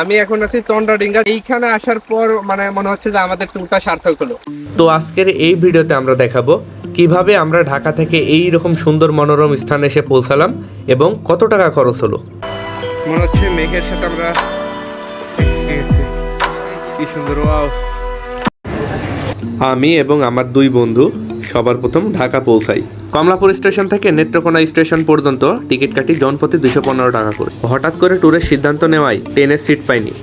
আমি এখন আছি চন্দ্রাডিঙ্গা। এইখানে আসার পর মানে মনে হচ্ছে যে আমাদের ট্যুরটা সার্থক হলো। তো আজকের এই ভিডিওতে আমরা দেখাবো কীভাবে আমরা ঢাকা থেকে এই রকম সুন্দর মনোরম স্থানে এসে পৌঁছালাম এবং কত টাকা খরচ হলো। মনে হচ্ছে মেঘের সাথে আমরা কি সুন্দর আমি এবং আমার দুই বন্ধু সবার প্রথম ঢাকা পৌঁছাই। কমলাপুর স্টেশন থেকে নেত্রকোনা স্টেশন পর্যন্ত টিকিট কাটি জনপ্রতি দুশো পনেরো টাকা করে। হঠাৎ করে ট্যুরের সিদ্ধান্ত নেওয়ায় ট্রেনের সিট পাইনি।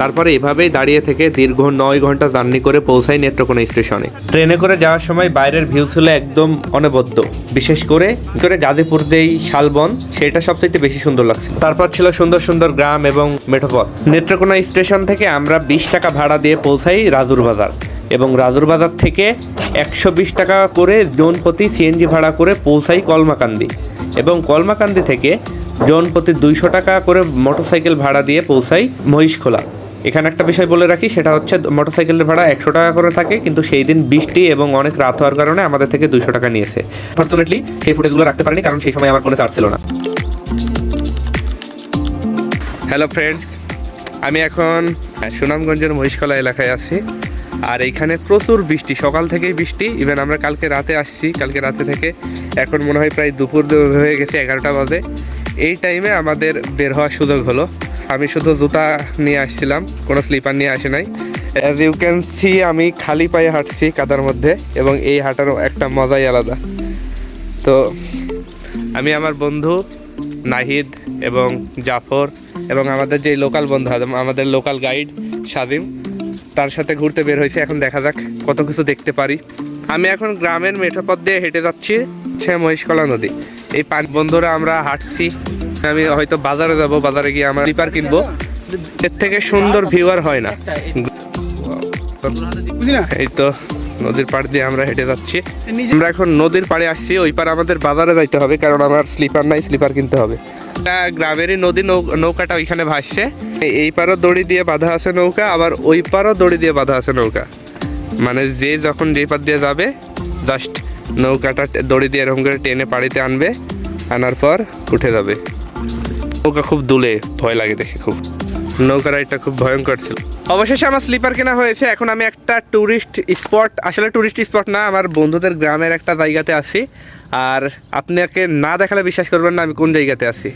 তারপরে এভাবেই দাঁড়িয়ে থেকে দীর্ঘ নয় ঘণ্টা জার্নি করে পৌঁছাই নেত্রকোনা স্টেশনে। ট্রেনে করে যাওয়ার সময় বাইরের ভিউ ছিল একদম অনবদ্য। বিশেষ করে করে গাজীপুর যেই শালবন, সেটা সবচেয়ে বেশি সুন্দর লাগছে। তারপর ছিল সুন্দর সুন্দর গ্রাম এবং মেঠোপথ। নেত্রকোনা স্টেশন থেকে আমরা বিশ টাকা ভাড়া দিয়ে পৌঁছাই রাজুর বাজার। এবং রাজুর বাজার থেকে একশো বিশ টাকা করে জন প্রতি সিএনজি ভাড়া করে পৌঁছাই কলমাকান্দি। এবং কলমাকান্দি থেকে জন প্রতি দুইশো টাকা করে মোটরসাইকেল ভাড়া দিয়ে পৌঁছাই মহিষখোলা। এখানে একটা বিষয় বলে রাখি, সেটা হচ্ছে মোটরসাইকেলের ভাড়া একশো টাকা করে থাকে, কিন্তু সেই দিন বৃষ্টি এবং অনেক রাত হওয়ার কারণে আমাদের থেকে দুইশো টাকা নিয়েছে। ফর্চুনেটলি সেই ফুটেজগুলো রাখতে পারিনি, কারণ সেই সময় আমার কোনো চার্জ ছিল না। হ্যালো ফ্রেন্ডস আমি এখন সুনামগঞ্জের মহিষকলা এলাকায় আছি। আর এইখানে প্রচুর বৃষ্টি, সকাল থেকেই বৃষ্টি। ইভেন আমরা কালকে রাতে আসছি, কালকে রাতে থেকে এখন মনে হয় প্রায় দুপুর হয়ে গেছে, এগারোটা বাজে। এই টাইমে আমাদের বের হওয়ার সুযোগ হলো। আমি শুধু জুতা নিয়ে আসছিলাম, কোনো স্লিপার নিয়ে আসে নাই। অ্যাজ ইউ ক্যান সি আমি খালি পায়ে হাঁটছি কাদার মধ্যে এবং এই হাঁটারও একটা মজাই আলাদা। তো আমি আমার বন্ধু নাহিদ এবং জাফর এবং আমাদের যে লোকাল বন্ধু আমাদের লোকাল গাইড সাদিম তার সাথে ঘুরতে বের হয়েছে। এখন দেখা যাক কত কিছু দেখতে পারি। আমি এখন গ্রামের মেঠোপথ দিয়ে হেঁটে যাচ্ছি সে মহিষকলা নদী। এই পাঁচ বন্ধুরা আমরা হাঁটছি। আমি হয়তো বাজারে যাব বাজারে গিয়ে আমরা স্লিপার কিনবো। এর থেকে সুন্দর ভিউ আর হয় না। এই তো নদীর পাড় দিয়ে আমরা হেঁটে যাচ্ছি। আমরা এখন নদীর পাড়ে আসছি ওই পার আমাদের বাজারে যাইতে হবে কারণ আমার স্লিপার নাই স্লিপার কিনতে হবে। একটা গ্রামেরই নদী নৌকাটা ওইখানে ভাসছে। এই- পারও দড়ি দিয়ে বাঁধা আছে নৌকা, আবার ওই পারও দড়ি দিয়ে বাঁধা আছে নৌকা। মানে যে যখন যে পার দিয়ে যাবে জাস্ট নৌকাটা দড়ি দিয়ে এরকম করে টেনে পাড়িতে আনবে, আনার পর উঠে যাবে। নৌকা খুব দুলে, ভয় লাগে দেখে খুব। নৌকা রাইডটা খুব ভয়ঙ্কর ছিল। অবশেষে আমার স্লিপার কেনা হয়েছে। এখন আমি একটা ট্যুরিস্ট স্পট আসলে ট্যুরিস্ট স্পট না, আমার বন্ধুদের গ্রামের একটা জায়গাতে আছি। আর আপনাকে না দেখালে বিশ্বাস করবেন না, আমি কোন জায়গাতে আছি।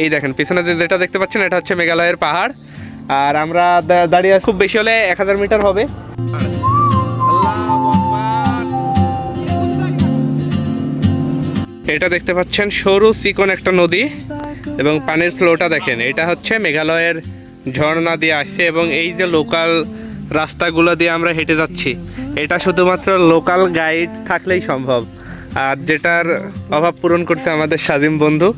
এই দেখেন, পিছনে যেটা দেখতে পাচ্ছেন, এটা হচ্ছে মেঘালয়ের পাহাড়। আর আমরা দাঁড়িয়ে খুব বেশি হলে এক হাজার মিটার হবে। এটা দেখতে পাচ্ছেন, সরু চিকন একটা নদী। এবং পানির ফ্লোটা দেখেন, এটা হচ্ছে মেঘালয়ের ঝর্ণা দিয়ে আসছে এবং এই যে লোকাল রাস্তাগুলো দিয়ে আমরা হেঁটে যাচ্ছি, এটা শুধুমাত্র লোকাল গাইড থাকলেই সম্ভব। আর যেটার অভাব পূরণ করছে আমাদের স্বাধীন বন্ধু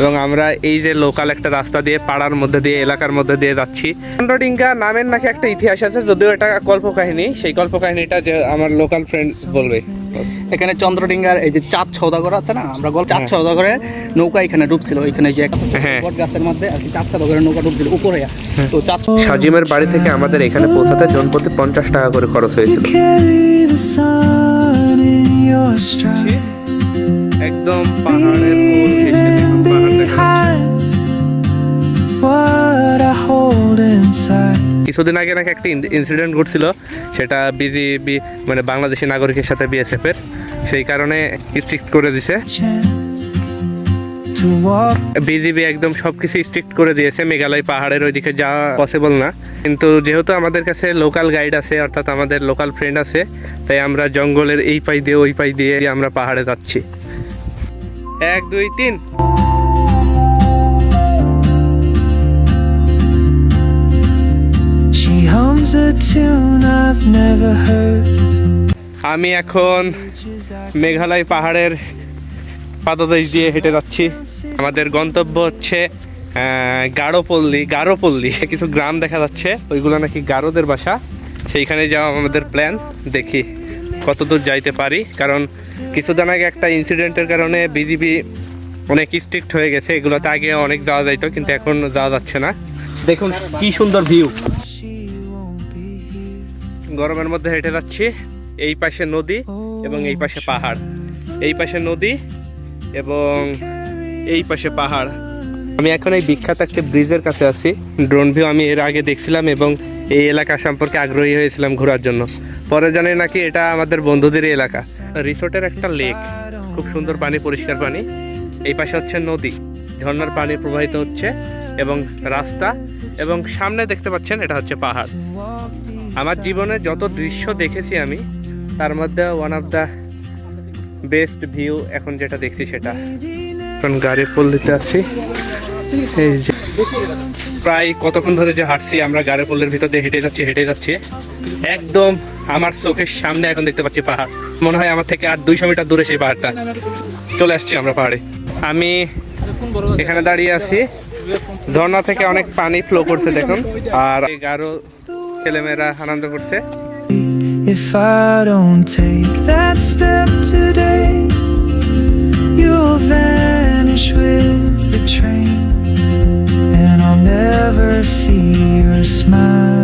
এবং আমরা এই যে লোকাল একটা রাস্তা দিয়ে, পাড়ার মধ্যে দিয়ে, এলাকার মধ্যে দিয়ে যাচ্ছি। চন্দ্রডিঙ্গা নামের নাকি একটা ইতিহাস আছে, যদিও এটা কল্পকাহিনী, সেই কল্পকাহিনীটা যে আমার লোকাল ফ্রেন্ড বলবে। এখানে চন্দ্রডিঙ্গার এই যে চাঁদ সৌদাগর আছে না আমরা গল্প চাঁদ সৌদাগরের নৌকা এখানে ডুবছিল এখানে যে একটা হ্যাঁ। বট গাছের মধ্যে আর কি চাঁদ সৌদাগরের নৌকা ডুবছিল উপরে তো চাঁদ সাজিমের বাড়ি থেকে আমাদের এখানে পৌঁছাতে জনপ্রতি পঞ্চাশ টাকা করে খরচ হয়েছিল. একদম পাহাড়ের. কিছুদিন আগে নাকি একটা ইনসিডেন্ট ঘটছিল সেটা বিজিবি মানে বাংলাদেশি নাগরিকের সাথে বিএসএফ এর সেই কারণে স্ট্রিক্ট করে দিছে। বিজিবি একদম সবকিছু স্ট্রিক্ট করে দিয়েছে। মেঘালয় পাহাড়ের ওইদিকে যাওয়া পসিবল না। কিন্তু যেহেতু আমাদের কাছে লোকাল গাইড আছে, অর্থাৎ আমাদের লোকাল ফ্রেন্ড আছে, তাই আমরা জঙ্গলের এই পাই দিয়ে, ওই পাই দিয়ে আমরা পাহাড়ে যাচ্ছি। এক, দুই, তিন। She hums a tune I've never heard. আমি এখন মেঘালয় পাহাড়ের পাদদেশ দিয়ে হেঁটে যাচ্ছি। আমাদের গন্তব্য হচ্ছে আহ, গারোপল্লী গারোপল্লী কিছু গ্রাম দেখা যাচ্ছে। ওইগুলো নাকি গারোদের বাসা। সেইখানে যাওয়া আমাদের প্ল্যান দেখি কতদূর যাইতে পারি। কারণ কিছুদিন আগে একটা ইনসিডেন্টের কারণে বিজিবি অনেক স্ট্রিক্ট হয়ে গেছে। এগুলোতে আগে অনেক যাওয়া যাইতো কিন্তু এখন যাওয়া যাচ্ছে না। দেখুন কি সুন্দর ভিউ. গরমের মধ্যে হেঁটে যাচ্ছি। এই পাশে নদী এবং এই পাশে পাহাড়। এই পাশে নদী এবং এই পাশে পাহাড়। আমি এখন এই বিখ্যাত একটা ব্রিজের কাছে আছি। ড্রোন ভিউ আমি এর আগে দেখছিলাম এবং এই এলাকা সম্পর্কে আগ্রহী হয়েছিলাম ঘোরার জন্য। পরে জানি নাকি এটা আমাদের বন্ধুদের এলাকা। রিসোর্টের একটা লেক খুব সুন্দর পানি, পরিষ্কার পানি। এই পাশে হচ্ছে নদী। ঝর্ণার পানি প্রবাহিত হচ্ছে এবং রাস্তা এবং সামনে দেখতে পাচ্ছেন এটা হচ্ছে পাহাড়। আমার জীবনে যত দৃশ্য দেখেছি আমি তার মধ্যে one of the best view এখন যেটা দেখছি সেটা। এখন গাড়ি আছি এই যে প্রায় কতক্ষণ ধরে যে হাঁটছি, আমরা গাড়ি পোলের ভিতর দিয়ে হেঁটে যাচ্ছি হেঁটে যাচ্ছি। একদম আমার চোখের সামনে এখন দেখতে পাচ্ছি পাহাড়। মনে হয় আমার থেকে আর দুইশো মিটার দূরে সেই পাহাড়টা। চলে আসছি আমরা পাহাড়ে। আমি এখানে দাঁড়িয়ে আছি। ঝর্ণা থেকে অনেক পানি ফ্লো করছে দেখুন। আর গারো ছেলেমেয়েরা আনন্দ করছে। If I don't take that step today, you'll vanish with the train, and I'll never see your smile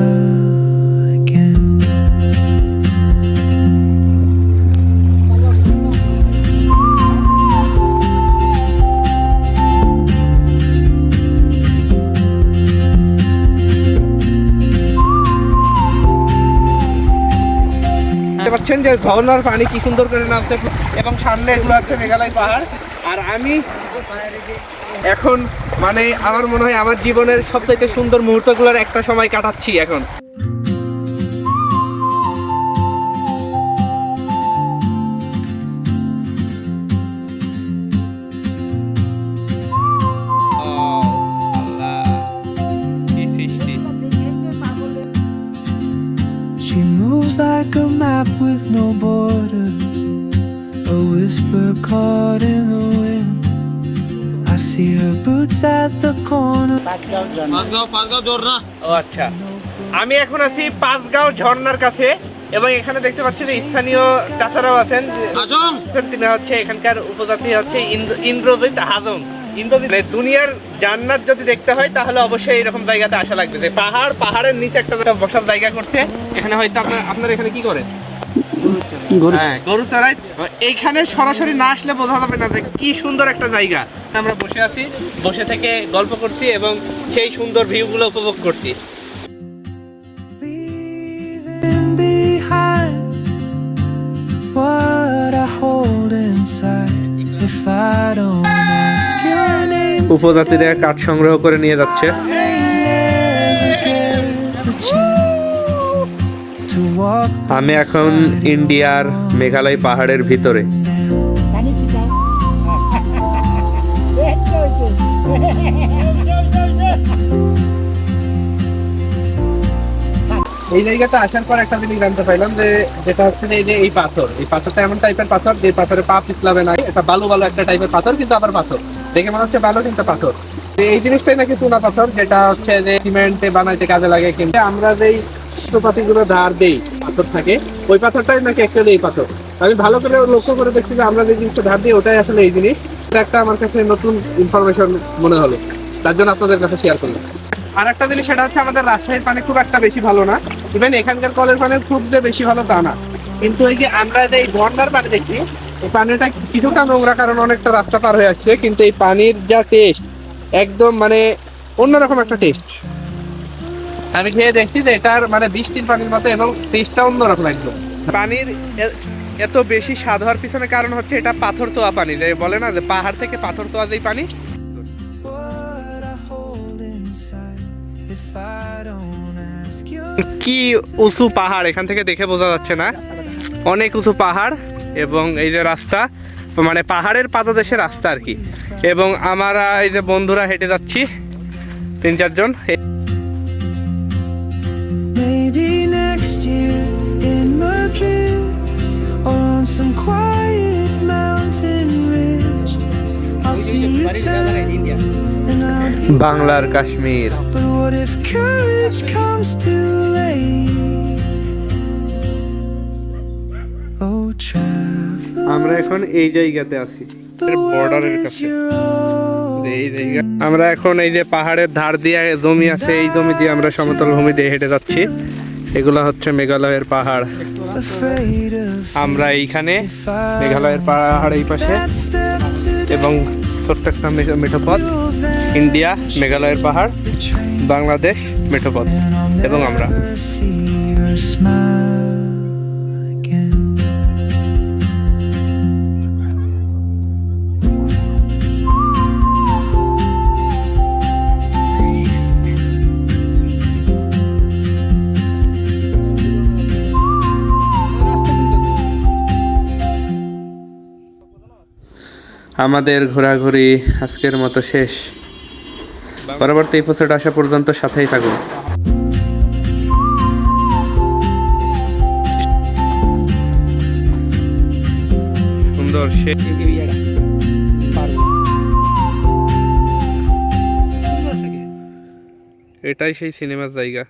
দেখতে পাচ্ছেন যে ঝর্নার পানি কি সুন্দর করে নামছে এবং সামনে এগুলো আছে মেঘালয় পাহাড়। আর আমি এখন মানে আমার মনে হয় আমার জীবনের সবথেকে সুন্দর মুহূর্তগুলোর একটা সময় কাটাচ্ছি এখন। Like a map with no borders, a whisper caught in the wind. I see her boots at the corner. ও আচ্ছা। আমি এখন আছি পাঁচগাঁও ঝর্ণার কাছে এবং এখানে দেখতে পাচ্ছি যে স্থানীয় চাচারাও আছেন। তিনি হচ্ছে এখানকার উপজাতি হচ্ছে ইন্দ্রজিৎ হাজং। ইন্দ্রজিৎ মানে দুনিয়ার জান্নাত যদি দেখতে হয় তাহলে অবশ্যই এরকম জায়গাতে আসা লাগবে যে পাহাড় পাহাড়ের নিচে একটা বসার জায়গা করছে। এখানে হয়তো আপনার আপনার এখানে কি করে হ্যাঁ গরু চড়াই। এইখানে সরাসরি না আসলে বোঝা যাবে না যে কি সুন্দর একটা জায়গা। আমরা বসে আছি বসে থেকে গল্প করছি এবং সেই সুন্দর ভিউগুলো উপভোগ করছি। What I hold inside. If I don't উপজাতিরা কাঠ সংগ্রহ করে নিয়ে যাচ্ছে. আমি এখন ইন্ডিয়ার মেঘালয় পাহাড়ের ভিতরে এই জায়গাতে আসার পর একটা জিনিস জানতে পাইলাম যে, যেটা হচ্ছে এই যে এই পাথর, এই পাথরটা এমন টাইপের পাথর যে পাথরে পা পিছলাবে না, এটা বালু বালু একটা টাইপের পাথর, কিন্তু আবার পাথর দেখে মনে হচ্ছে বালু কিন্তু পাথর। এই জিনিসটাই নাকি চুনা পাথর, যেটা হচ্ছে যে সিমেন্টে বানাইতে কাজে লাগে কিন্তু আমরা যেই গুলো ধার দেই, পাথর থাকে, ওই পাথরটাই নাকি অ্যাকচুয়ালি এই পাথর। আমি ভালো করে লক্ষ্য করে দেখছি যে আমরা যে জিনিসটা ধার দিই, ওটাই আসলে এই জিনিস। একটা আমার কাছে নতুন ইনফরমেশন মনে হলো। তার জন্য আপনাদের কাছে শেয়ার করলাম। আর একটা জিনিস, সেটা হচ্ছে আমাদের রাজশাহীর পানি খুব একটা বেশি ভালো না। ইভেন এখানকার কলের পানি খুব যে বেশি ভালো তা না। কিন্তু এই যে আমরা যে ঝর্ণার পানি দেখি এই পানিটা কিছুটা নোংরা কারণ অনেকটা রাস্তা পার হয়ে আসছে কিন্তু এই পানির যা টেস্ট একদম মানে অন্যরকম একটা টেস্ট আমি খেয়ে দেখছি যে এটার মানে বৃষ্টির পানির মতো এবং টেস্টটা অন্যরকম একদম। পানির এত বেশি স্বাদ হওয়ার পিছনে কারণ হচ্ছে এটা পাথর চোয়া পানি যে বলে না যে পাহাড় থেকে পাথর চোয়া যেই পানি। কি উঁচু পাহাড় এখান থেকে দেখে বোঝা যাচ্ছে না। অনেক উঁচু পাহাড়। এবং এই যে রাস্তা মানে পাহাড়ের পাদদেশে রাস্তা আর কি। এবং আমরা এই যে বন্ধুরা হেঁটে যাচ্ছি তিন চারজন। বাংলার কাশ্মীর But? আমরা এখন এই জায়গাতে আছি। কাছে। এই জায়গা। আমরা এখন এই যে পাহাড়ের ধার দিয়ে জমি আছে এই জমি দিয়ে আমরা সমতল ভূমি দিয়ে হেঁটে যাচ্ছি। এগুলো হচ্ছে মেঘালয়ের পাহাড়। আমরা এইখানে মেঘালয়ের পাহাড় এই পাশে। এবং ছোট্ট একটা মেঠো- মেঠো পথ you'll ইন্ডিয়া মেঘালয়ের পাহাড়। বাংলাদেশ মেঠোপথ। এবং আমরা। আমাদের ঘোরাঘুরি আজকের মতো শেষ। পরবর্তী এপিসোড আসা পর্যন্ত সাথেই থাকুন। সুন্দর এটাই সেই সিনেমার জায়গা।